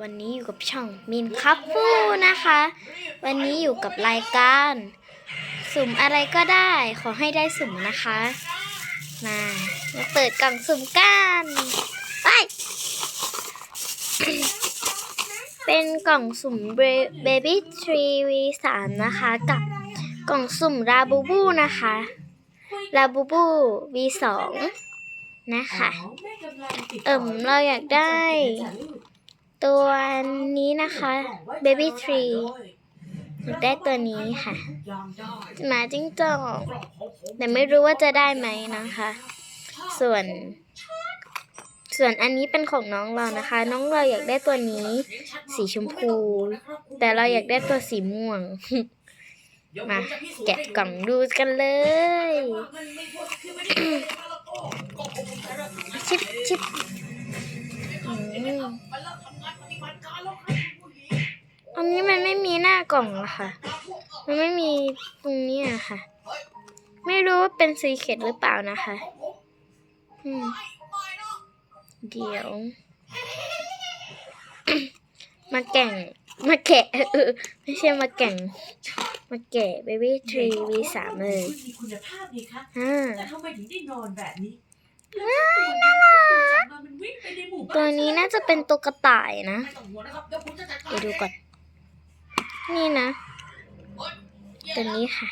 วันนี้อยู่กับช่องมินคัฟฟูนะคะ วันนี้อยู่กับรายการ สุ่มอะไรก็ได้ขอให้ได้สุ่มนะคะ มามาเปิดกล่องสุ่มกันไป เป็นกล่องสุ่ม Baby Tree V3 นะคะ กับกล่องสุ่มราบูบูนะคะราบูบู V2 นะคะ เอิ่มเราอยากได้ ตัวนี้นะคะ Baby Tree อยากได้ตัวนี้ค่ะหมาจิ้งจอกแต่ไม่รู้ว่าจะได้ไหมนะคะ ส่วน ส่วนอันนี้เป็นของน้องเรานะคะ น้องเราอยากได้ตัวนี้ สีชมพู แต่เราอยากได้ตัวสีม่วง มาแกะกล่องดูกันเลยชิบชิบ อืมอันนี้มันไม่มีหน้ากล่องอะค่ะ มันไม่มีตรงนี้อะค่ะ ไม่รู้ว่าเป็นซีเคร็ตหรือเปล่านะคะอืมเดี๋ยว มาแก่ง มาแกะเออไม่ใช่มาแก่ง มาแกะ Baby Tree V3 เลยมีคุณภาพดีคะอ่าแต่ทำไมถึงได้นอนแบบนี้ ตัวนี้น่าจะเป็นตัวกระต่ายนะไม่ต้องห่วงนะครับเดี๋ยวผมจะจัดการเดี๋ยวดูก่อน นี่นะ ตัวนี้ค่ะ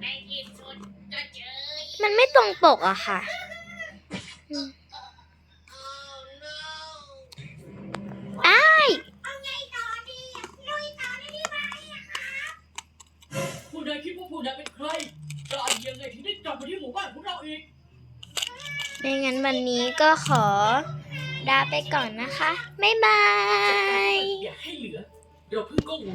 ในที่สุดจะเจอมันไม่ตรงปกอะค่ะอืมอ้ายผู้ใดคิดว่าผู้ใดเป็นใครได้ยังไง ไม่งั้นวันนี้ก็ขอลาไปก่อนนะคะ บ๊ายบาย อย่าให้เหลือ เราเพิ่งก็